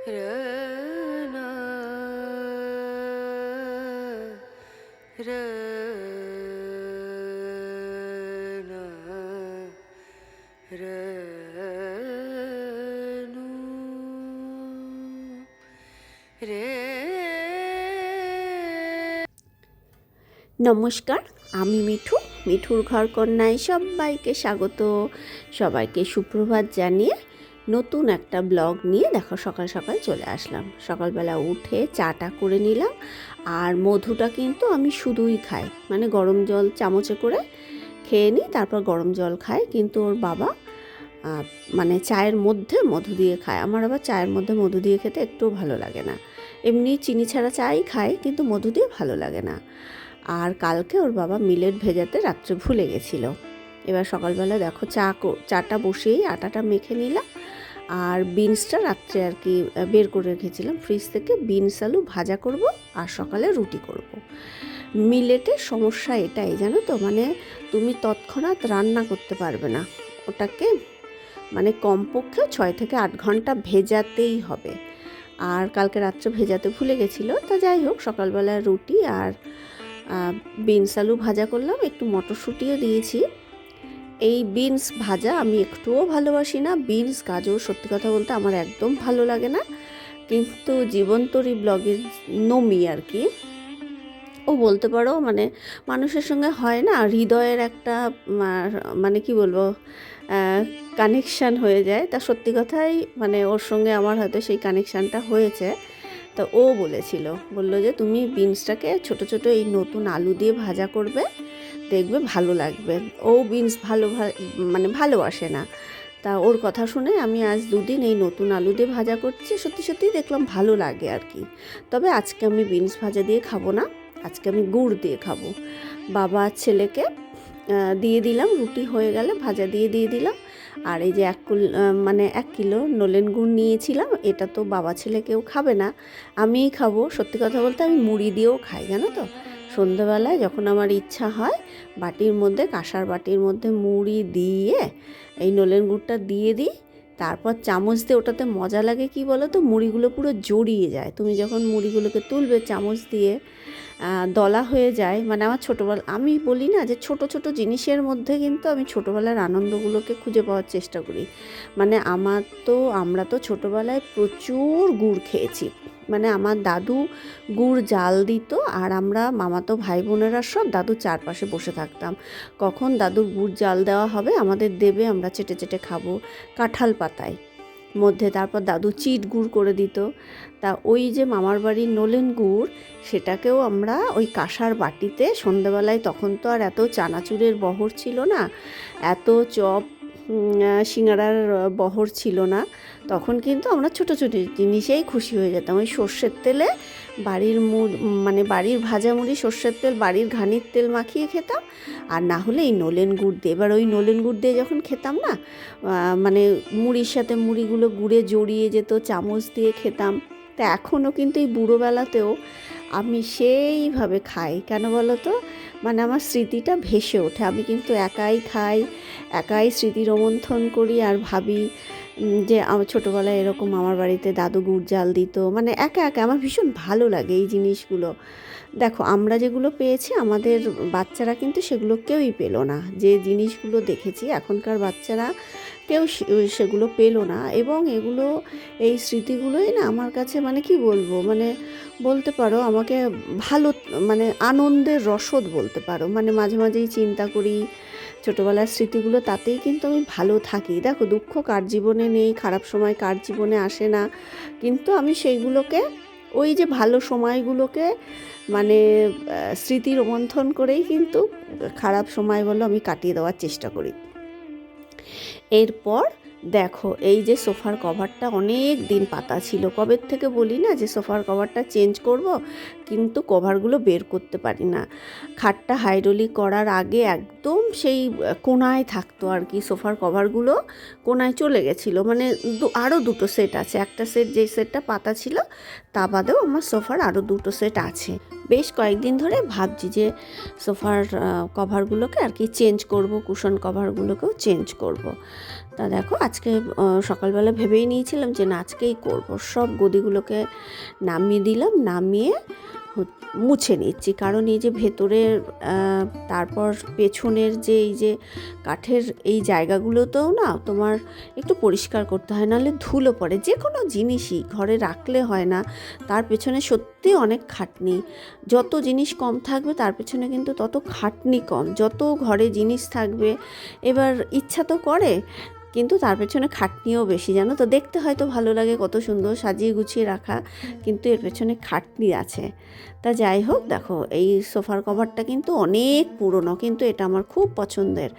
নমস্কার আমি মিঠু মিঠুর ঘর কন্যায় সবাইকে স্বাগত। সবাইকে সুপ্রভাত জানিয়ে নতুন একটা ব্লগ নিয়ে দেখো সকাল সকাল চলে আসলাম। সকালবেলা উঠে চাটা করে নিলাম, আর মধুটা কিন্তু আমি শুধুই খাই। মানে গরম জল চামচে করে খেয়ে নিই, তারপর গরম জল খাই। কিন্তু ওর বাবা মানে চায়ের মধ্যে মধু দিয়ে খায়। আমার আবার চায়ের মধ্যে মধু দিয়ে খেতে একটুও ভালো লাগে না। এমনি চিনি ছাড়া চাই খায় কিন্তু মধু দিয়ে ভালো লাগে না। আর কালকে ওর বাবা মিলেট ভেজাতে রাত্রে ভুলে গেছিল। এবার সকালবেলা দেখো চা চাটা বসিয়েই আটাটা মেখে নিলাম। আর বিনসটা রাত্রে আর কি বের করে রেখেছিলাম। ফ্রিজ থেকে বিনস আলু ভাজা করব আর সকালে রুটি করব। মিলেটের সমস্যা এটাই, জানো তো? মানে তুমি তৎক্ষণাৎ রান্না করতে পারবে না। ওটাকে মানে কমপক্ষে ছয় থেকে আট ঘণ্টা ভেজাতেই হবে। আর কালকে রাত্রে ভেজাতে ভুলে গেছিল, তা যাই হোক, সকালবেলা রুটি আর বিনস আলু ভাজা করলাম। একটু মটরশুঁটিও দিয়েছি। এই বিনস ভাজা আমি একটুও ভালোবাসি না। বিনস, গাজর, সত্যি কথা বলতে আমার একদম ভালো লাগে না। কিন্তু জীবন্তরী ব্লগের নমি আর কি, ও বলতে পারো মানে মানুষের সঙ্গে হয় না, হৃদয়ের একটা মানে কি বলব কানেকশান হয়ে যায়। তা সত্যি কথাই মানে ওর সঙ্গে আমার হয়তো সেই কানেকশানটা হয়েছে। তা ও বলেছিল, বলল যে তুমি বিনসটাকে ছোট ছোট এই নতুন আলু দিয়ে ভাজা করবে। দেখবে ভালো লাগবে। ও বিনস ভালো মানে ভালোবাসে না। তা ওর কথা শুনে আমি আজ দুদিন এই নতুন আলু দিয়ে ভাজা করছি। সত্যি সত্যি দেখলাম ভালো লাগে আর কি। তবে আজকে আমি বিনস ভাজা দিয়ে খাব না। আজকে আমি গুড় দিয়ে খাব। বাবা ছেলেকে দিয়ে দিলাম। রুটি হয়ে গেলে ভাজা দিয়ে দিয়ে দিলাম। আর এই যে এক কুল মানে এক কিলো নলেন গুড় নিয়েছিলাম। এটা তো বাবা ছেলে কেউ খাবে না। আমিই খাব। সত্যি কথা বলতে আমি মুড়ি দিয়েও খাই, জানো তো? সন্ধ্যাবেলায় যখন আমার ইচ্ছা হয়, বাটির মধ্যে, কাঁসার বাটির মধ্যে মুড়ি দিয়ে, এই নলেন গুড়টা দিয়ে দিই। তারপর চামচ দিয়ে ওটাতে মজা লাগে কি বলো তো মুড়িগুলো পুরো জড়িয়ে যায়। তুমি যখন মুড়িগুলোকে তুলবে, চামচ দিয়ে দলা হয়ে যায়। মানে আমার ছোটোবেলা, আমি বলি না যে ছোট ছোট জিনিসের মধ্যে কিন্তু আমি ছোটোবেলার আনন্দগুলোকে খুঁজে পাওয়ার চেষ্টা করি। মানে আমার তো, আমরা তো ছোটোবেলায় প্রচুর গুড় খেয়েছি। মানে আমার দাদু গুড় জাল দিত আর আমরা মামাতো ভাই বোনেরা সব দাদুর চারপাশে বসে থাকতাম। কখন দাদুর গুড় জাল দেওয়া হবে আমাদের দেবে, আমরা চেটে চেটে খাব কাঁঠাল পাতায়। মধ্যে তারপর দাদু চিট গুড় করে দিত। তা ওই যে মামার বাড়ির নলেন গুড়, সেটাকেও আমরা ওই কাঁসার বাটিতে সন্ধেবেলায়, তখন তো আর এত চানাচুরের বহর ছিল না, এত চপ সিঙ্গারার বহর ছিল না। তখন কিন্তু আমরা ছোটো ছোটো জিনিসেই খুশি হয়ে যেতাম। ওই সর্ষের তেলে বাড়ির মুড় মানে বাড়ির ভাজা মুড়ি সর্ষের তেল, বাড়ির ঘানির তেল মাখিয়ে খেতাম। আর না হলে এই নলেন গুড় দিয়ে। এবার ওই নলেন গুড় দিয়ে যখন খেতাম না মানে মুড়ির সাথে মুড়িগুলো গুড়ে জড়িয়ে যেত, চামচ দিয়ে খেতাম। তা এখনও কিন্তু এই বুড়োবেলাতেও আমি সেইভাবে খাই। কেন বলো তো মানে আমার স্মৃতিটা ভেসে ওঠে। আমি কিন্তু একাই খাই, একাই স্মৃতি রোমন্থন করি আর ভাবি যে আমার ছোটোবেলায় এরকম আমার বাড়িতে দাদু গুড় জাল দিত। মানে একা একা আমার ভীষণ ভালো লাগে এই জিনিসগুলো। দেখো, আমরা যেগুলো পেয়েছি, আমাদের বাচ্চারা কিন্তু সেগুলো কেউই পেল না। যে জিনিসগুলো দেখেছি, এখনকার বাচ্চারা কেউ সেগুলো পেল না এবং এগুলো, এই স্মৃতিগুলোই না আমার কাছে মানে কি বলব? মানে বলতে পারো আমাকে ভালো মানে আনন্দের রসদ বলতে পারো। মানে মাঝে মাঝেই চিন্তা করি, ছোটোবেলার স্মৃতিগুলো তাতেই কিন্তু আমি ভালো থাকি। দেখো দুঃখ কার জীবনে নেই, খারাপ সময় কার জীবনে আসে না। কিন্তু আমি সেইগুলোকে, ওই যে ভালো সময়গুলোকে মানে স্মৃতি রোমন্থন করেই কিন্তু খারাপ সময় বলো আমি কাটিয়ে দেওয়ার চেষ্টা করি। এরপর দেখো, এই যে সোফার কভারটা অনেক দিন পাতা ছিল। কবে থেকে বলি না যে সোফার কভারটা চেঞ্জ করব? কিন্তু কভারগুলো বের করতে পারি না। খাটটা হাইড্রোলিক করার আগে একদম সেই কোনায় থাকতো আর কি সোফার কভারগুলো। কোনায় চলে গেছিল। মানে আরও দুটো সেট আছে। একটা সেট যেই সেটটা পাতা ছিল, তা বাদেও আমার সোফার আরও দুটো সেট আছে। বেশ কয়েকদিন ধরে ভাবছি যে সোফার কভারগুলোকে আর কি চেঞ্জ করব, কুশন কভারগুলোকেও চেঞ্জ করব। তা দেখো, আজকে সকালবেলা ভেবেই নিয়েছিলাম যে না, আজকেই করব। সব গদিগুলোকে নামিয়ে দিলাম, নামিয়ে মুছে নিচ্ছি। কারণ এই যে ভেতরের তারপর পেছনের যে এই যে কাঠের এই জায়গাগুলোতেও না, তোমার একটু পরিষ্কার করতে হয়, নাহলে ধুলো পড়ে। যে কোনো জিনিসই ঘরে রাখলে হয় না, তার পেছনে সত্যি অনেক খাটনি। যত জিনিস কম থাকবে, তার পেছনে কিন্তু তত খাটনি কম। যত ঘরে জিনিস থাকবে, এবার ইচ্ছা তো করে কিন্তু তার পেছনে খাটনিও বেশি, জানো তো? দেখতে হয়তো ভালো লাগে কত সুন্দর সাজিয়ে গুছিয়ে রাখা, কিন্তু এর পেছনে খাটনি আছে। তা যাই হোক, দেখো, এই সোফার কভারটা কিন্তু অনেক পুরনো, কিন্তু এটা আমার খুব পছন্দের।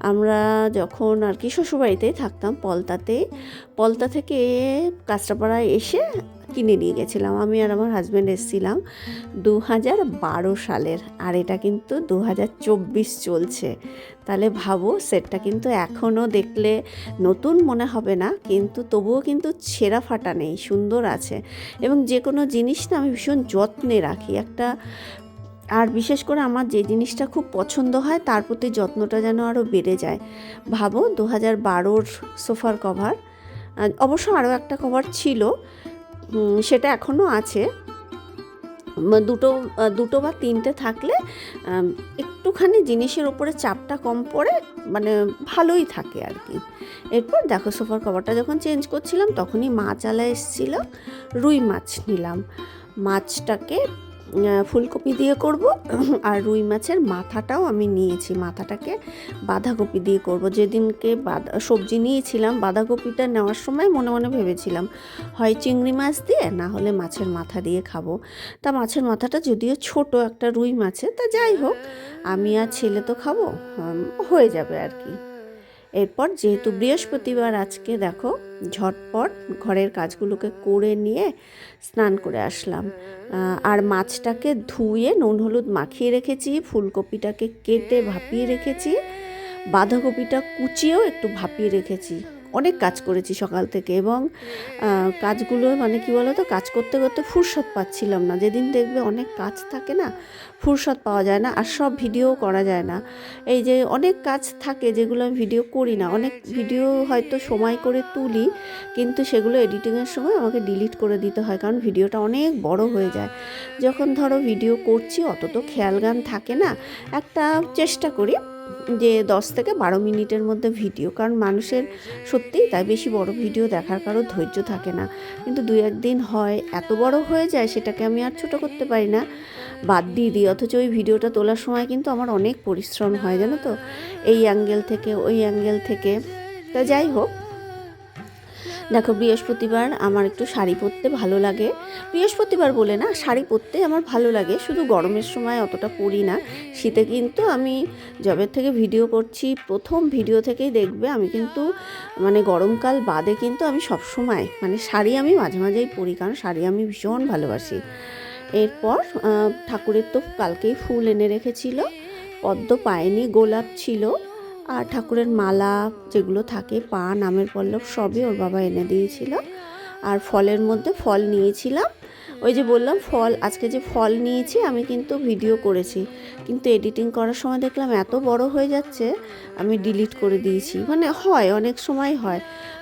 আমরা যখন আর কি শ্বশুরবাড়িতেই থাকতাম পলতাতে, পলতা থেকে কাঁচরাপাড়ায় এসে কিনে নিয়ে গেছিলাম। আমি আর আমার হাজব্যান্ড এসেছিলাম দু হাজার বারো সালের, আর এটা কিন্তু দু হাজার চব্বিশ চলছে। তাহলে ভাবো সেটটা কিন্তু এখনও দেখলে নতুন মনে হবে না, কিন্তু তবুও কিন্তু ছেঁড়া ফাটা নেই, সুন্দর আছে। এবং যে কোনো জিনিস না আমি ভীষণ যত্নে রাখি। একটা, আর বিশেষ করে আমার যে জিনিসটা খুব পছন্দ হয়, তার প্রতি যত্নটা যেন আরও বেড়ে যায়। ভাবো দু হাজার বারোর সোফার কভার অবশ্য আরও একটা কভার ছিল সেটা এখনও আছে। দুটো দুটো বা তিনটে থাকলে একটুখানি জিনিসের উপরে চাপটা কম পড়ে মানে ভালোই থাকে আর কি। এরপর দেখো সোফার কভারটা যখন চেঞ্জ করছিলাম, তখনই মাছ আলা এসেছিল, রুই মাছ নিলাম। মাছটাকে ফুলকপি দিয়ে করব, আর রুই মাছের মাথাটাও আমি নিয়েছি। মাথাটাকে বাঁধাকপি দিয়ে করব। যেদিনকে বাঁধা, সবজি নিয়েছিলাম, বাঁধাকপিটা নেওয়ার সময় মনে মনে ভেবেছিলাম, হয় চিংড়ি মাছ দিয়ে না হলে মাছের মাথা দিয়ে খাব। তা মাছের মাথাটা যদিও ছোট একটা রুই মাছে তা যাই হোক, আমি আর ছেলে তো খাব হয়ে যাবে আর কি। এরপর যেহেতু বৃহস্পতিবার আজকে দেখো, ঝটপট ঘরের কাজগুলোকে করে নিয়ে স্নান করে আসলাম। আর মাছটাকে ধুয়ে নুন হলুদ মাখিয়ে রেখেছি, ফুলকপিটাকে কেটে ভাপিয়ে রেখেছি, বাঁধাকপিটা কুচিয়েও একটু ভাপিয়ে রেখেছি। অনেক কাজ করেছি সকাল থেকে এবং কাজগুলো মানে কি বলো তো কাজ করতে করতে ফুরসত পাচ্ছিলাম না। যেদিন দেখবে অনেক কাজ থাকে না, ফুরসত পাওয়া যায় না আর সব ভিডিও করা যায় না। এই যে অনেক কাজ থাকে যেগুলো আমি ভিডিও করি না, অনেক ভিডিও হয়তো সময় করে তুলি, কিন্তু সেগুলো এডিটিংয়ের সময় আমাকে ডিলিট করে দিতে হয় কারণ ভিডিওটা অনেক বড় হয়ে যায়। যখন ধরো ভিডিও করছি, অত তো খেয়াল গান থাকে না, একটা চেষ্টা করি যে দশ থেকে বারো মিনিটের মধ্যে ভিডিও, কারণ মানুষের সত্যিই তাই বেশি বড় ভিডিও দেখার কারও ধৈর্য থাকে না। কিন্তু দু একদিন হয়, এত বড় হয়ে যায় সেটাকে আমি আর ছোট করতে পারি না। বাদ দিয়ে দিই, অথচ ওই ভিডিওটা তোলার সময় কিন্তু আমার অনেক পরিশ্রম হয়, জানো তো? এই অ্যাঙ্গেল থেকে, ওই অ্যাঙ্গেল থেকে। তা যাই হোক দেখো, বৃহস্পতিবার আমার একটু শাড়ি পরতে ভালো লাগে। বৃহস্পতিবার বলে না, শাড়ি পরতে আমার ভালো লাগে। শুধু গরমের সময় অতটা পরি না। শীতে কিন্তু আমি জবের থেকে ভিডিও করছি। প্রথম ভিডিও থেকেই দেখবে আমি কিন্তু মানে গরমকাল বাদে কিন্তু আমি সব সময় মানে শাড়ি আমি মাঝে মাঝেই পরি, কারণ শাড়ি আমি ভীষণ ভালোবাসি। এরপর ঠাকুরের তো কালকেই ফুল এনে রেখেছিল। পদ্ম পায়নি, গোলাপ ছিল। আর ঠাকুরের মালা যেগুলো থাকে, পা, নামের পল্লব সবই ওর বাবা এনে দিয়েছিল। আর ফলের মধ্যে ফল নিয়েছিলাম। ওই যে বললাম ফল, আজকে যে ফল নিয়েছি আমি কিন্তু ভিডিও করেছি। কিন্তু এডিটিং করার সময় দেখলাম এত বড় হয়ে যাচ্ছে, আমি ডিলিট করে দিয়েছি। মানে হয়, অনেক সময় হয়।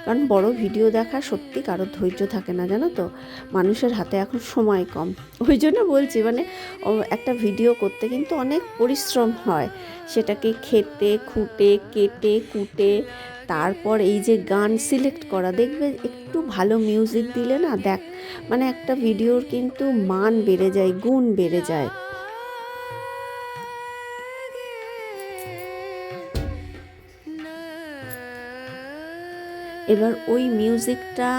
কারণ বড় ভিডিও দেখা সত্যি কারও ধৈর্য থাকে না, জানো তো? মানুষের হাতে এখন সময় কম। ওই জন্য বলছি মানে একটা ভিডিও করতে কিন্তু অনেক পরিশ্রম হয়। সেটাকে খেতে, খুঁটে, কেটে, কুটে, তারপর এই যে গান সিলেক্ট করা, দেখবে একটু ভালো মিউজিক দিলে না, দেখ মানে একটা ভিডিওর কিন্তু মান বেড়ে যায়, গুণ বেড়ে যায়। এবার ওই মিউজিকটা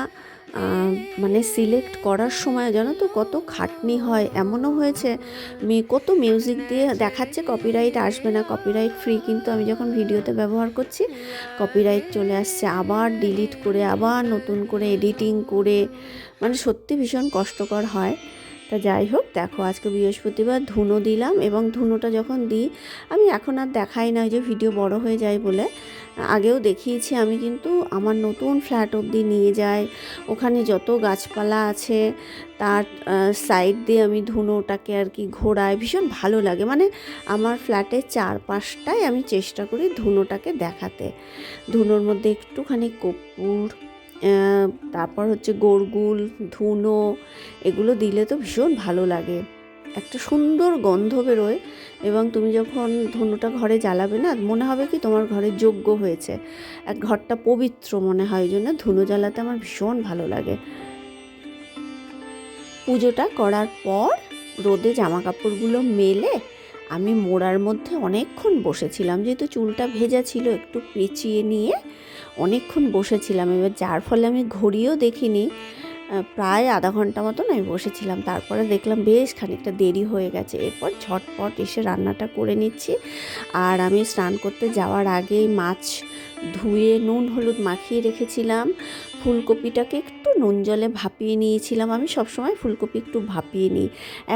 মানে সিলেক্ট করার সময় জানো তো কত খাটনি হয়, এমনও হয়েছে। কত মিউজিক দিয়ে দেখাচ্ছে কপিরাইট আসবে না কপিরাইট ফ্রি কিন্তু আমি যখন ভিডিওতে ব্যবহার করছি কপিরাইট চলে আসছে, আবার ডিলিট করে, আবার নতুন করে এডিটিং করে মানে সত্যি ভীষণ কষ্টকর হয়। তা যাই হোক, দেখো আজকে বৃহস্পতিবার ধুনো দিলাম এবং ধুনোটা যখন দিই, আমি এখন আর দেখাই না যে ভিডিও বড় হয়ে যায় বলে। আগেও দেখিয়েছি, আমি কিন্তু আমার নতুন ফ্ল্যাট অবধি নিয়ে যাই। ওখানে যত গাছপালা আছে, তার সাইড দিয়ে আমি ধুনোটাকে আর কি ঘোরাই, ভীষণ ভালো লাগে। মানে আমার ফ্ল্যাটের চারপাশটাই আমি চেষ্টা করি ধুনোটাকে দেখাতে। ধুনোর মধ্যে একটুখানি কর্পূর তারপর হচ্ছে গোরগুল, ধুনো, এগুলো দিলে তো ভীষণ ভালো লাগে। একটা সুন্দর গন্ধ বেরোয় এবং তুমি যখন ধুনোটা ঘরে জ্বালাবে না, মনে হবে কি তোমার ঘরে যোগ্য হয়েছে। এক ঘরটা পবিত্র মনে হয় ওই জন্য ধুনো জ্বালাতে আমার ভীষণ ভালো লাগে। পুজোটা করার পর রোদে জামা কাপড়গুলো মেলে আমি মোড়ার মধ্যে অনেকক্ষণ বসেছিলাম, যেহেতু চুলটা ভেজা ছিল, একটু পেঁচিয়ে নিয়ে অনেকক্ষণ বসেছিলাম। এবার যার ফলে আমি ঘড়িও দেখিনি প্রায় আধা ঘণ্টা মতন আমি বসেছিলাম। তারপরে দেখলাম বেশ খানিকটা দেরি হয়ে গেছে। এরপর ঝটপট এসে রান্নাটা করে নিচ্ছি। আর আমি স্নান করতে যাওয়ার আগেই মাছ ধুয়ে নুন, হলুদ মাখিয়ে রেখেছিলাম। ফুলকপিটাকে একটু নুন জলে ভাপিয়ে নিয়েছিলাম। আমি সবসময় ফুলকপি একটু ভাপিয়ে নিই।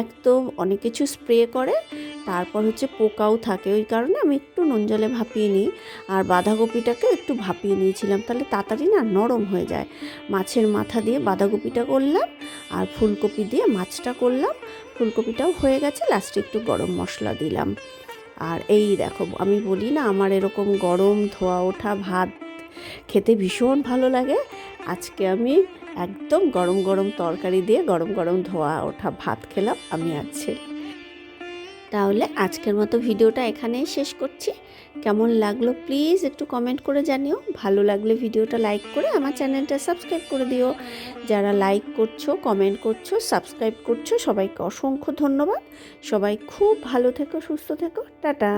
এক তো অনেক কিছু স্প্রে করে, তারপর হচ্ছে পোকাও থাকে। ওই কারণে আমি একটু নুন জলে ভাপিয়ে নিই। আর বাঁধাকপিটাকে একটু ভাপিয়ে নিয়েছিলাম। তাহলে তাড়াতাড়ি না নরম হয়ে যায়। মাছের মাথা দিয়ে বাঁধাকপিটা করলাম আর ফুলকপি দিয়ে মাছটা করলাম। ফুলকপিটাও হয়ে গেছে লাস্টে একটু গরম মশলা দিলাম। আর এই দেখো, আমি বলি না আমার এরকম গরম ধোয়া ওঠা ভাত খেতে ভীষণ ভালো লাগে। আজকে আমি একদম গরম গরম তরকারি দিয়ে গরম গরম ধোয়া ওঠা ভাত খেলাম আমি আছে তাহলে আজকের মতো ভিডিওটা এখানেই শেষ করছি। কেমন লাগল প্লিজ একটু কমেন্ট করে জানিও। ভালো লাগলে ভিডিওটা লাইক করে আমার চ্যানেলটা সাবস্ক্রাইব করে দিও। যারা লাইক করছ কমেন্ট করছ সাবস্ক্রাইব করছ, সবাইকে অসংখ্য ধন্যবাদ। সবাই খুব ভালো থেকো, সুস্থ থেকো। টাটা।